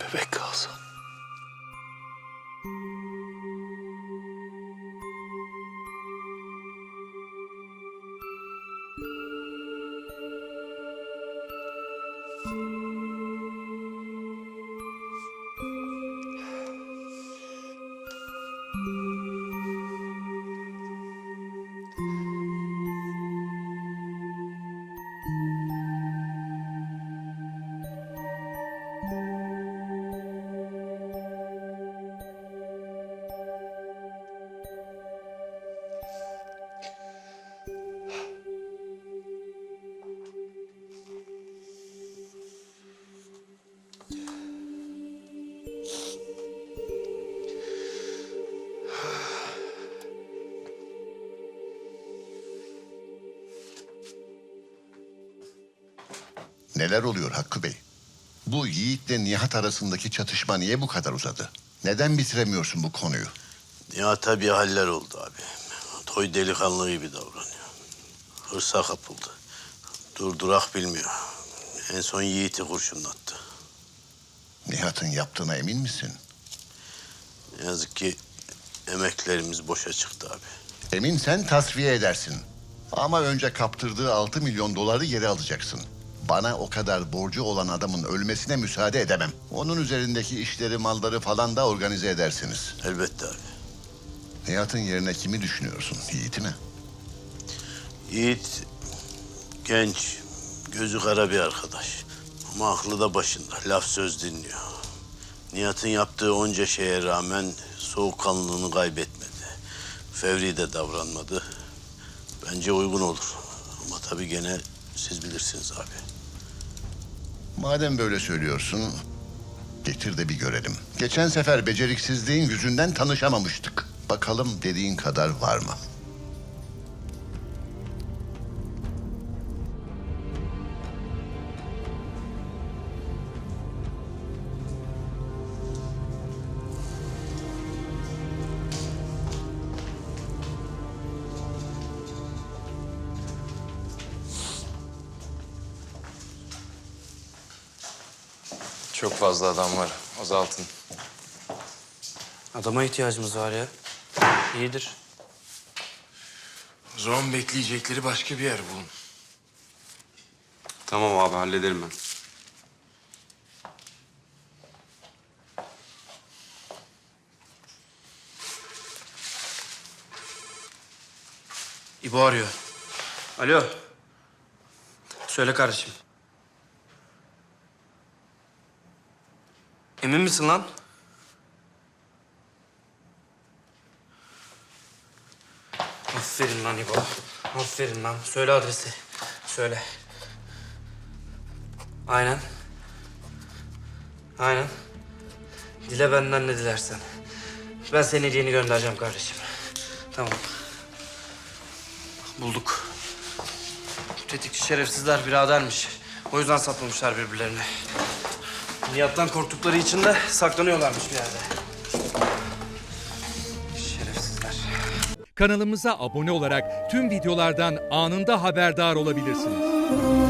bebek kalsın. Neler oluyor Hakkı Bey? Bu Yiğit'le Nihat arasındaki çatışma niye bu kadar uzadı? Neden bitiremiyorsun bu konuyu? Nihat'a bir haller oldu abi. Toy delikanlı gibi davranıyor. Hırsa kapıldı. Durdurak bilmiyor. En son Yiğit'i kurşunlattı. Nihat'ın yaptığına emin misin? Ne yazık ki emeklerimiz boşa çıktı abi. Eminsen tasfiye edersin. Ama önce kaptırdığı 6 milyon doları geri alacaksın. Bana o kadar borcu olan adamın ölmesine müsaade edemem. Onun üzerindeki işleri, malları falan da organize edersiniz. Elbette abi. Nihat'ın yerine kimi düşünüyorsun? Yiğit'i mi? Yiğit genç, gözü kara bir arkadaş. Ama aklı da başında, laf söz dinliyor. Nihat'ın yaptığı onca şeye rağmen soğukkanlılığını kaybetmedi. Fevri de davranmadı. Bence uygun olur. Ama tabii gene siz bilirsiniz abi. Madem böyle söylüyorsun, getir de bir görelim. Geçen sefer beceriksizliğin yüzünden tanışamamıştık. Bakalım dediğin kadar var mı? Çok fazla adam var. Azaltın. Adama ihtiyacımız var ya. İyidir. O zaman bekleyecekleri başka bir yer bulun. Tamam abi hallederim ben. İbo arıyor. Alo. Söyle kardeşim. Emin misin lan? Aferin lan İbo. Aferin lan. Söyle adresi. Söyle. Aynen. Aynen. Dile benden ne dilersen. Ben senin hediyeni göndereceğim kardeşim. Tamam. Bulduk. Tetikçi şerefsizler biradermiş. O yüzden saplamışlar birbirlerine. Nihat'tan korktukları için de saklanıyorlarmış bir yerde. Şerefsizler. Kanalımıza abone olarak tüm videolardan anında haberdar olabilirsiniz.